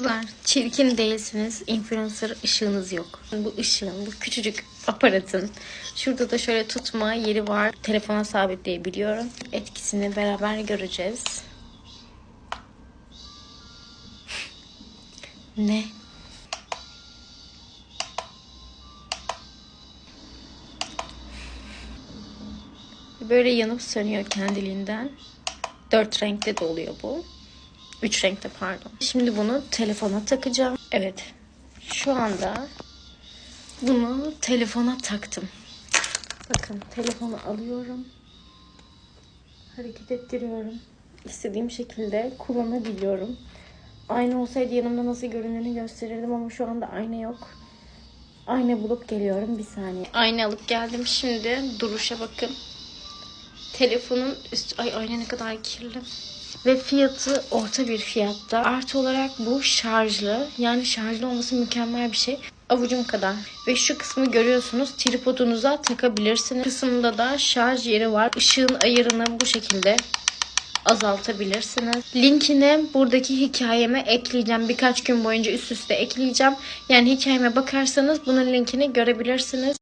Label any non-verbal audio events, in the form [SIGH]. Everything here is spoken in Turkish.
Kızlar çirkin değilsiniz. Influencer ışığınız yok. Bu ışığın, bu küçücük aparatın şurada da şöyle tutma yeri var. Telefona sabitleyebiliyorum. Etkisini beraber göreceğiz. [LAUGHS] ne? Böyle yanıp sönüyor kendiliğinden. Dört renkte de oluyor bu. Üç renkte pardon. Şimdi bunu telefona takacağım. Evet. Şu anda bunu telefona taktım. Bakın telefonu alıyorum. Hareket ettiriyorum. İstediğim şekilde kullanabiliyorum. Ayna olsaydı yanımda nasıl göründüğünü gösterirdim ama şu anda ayna yok. Ayna bulup geliyorum bir saniye. Ayna alıp geldim şimdi. Duruşa bakın. Telefonun üst ay ayna ne kadar kirli. Ve fiyatı orta bir fiyatta. Artı olarak bu şarjlı. Yani şarjlı olması mükemmel bir şey. Avucum kadar. Ve şu kısmı görüyorsunuz. Tripodunuza takabilirsiniz. Kısımda da şarj yeri var. Işığın ayarını bu şekilde azaltabilirsiniz. Linkini buradaki hikayeme ekleyeceğim. Birkaç gün boyunca üst üste ekleyeceğim. Yani hikayeme bakarsanız bunun linkini görebilirsiniz.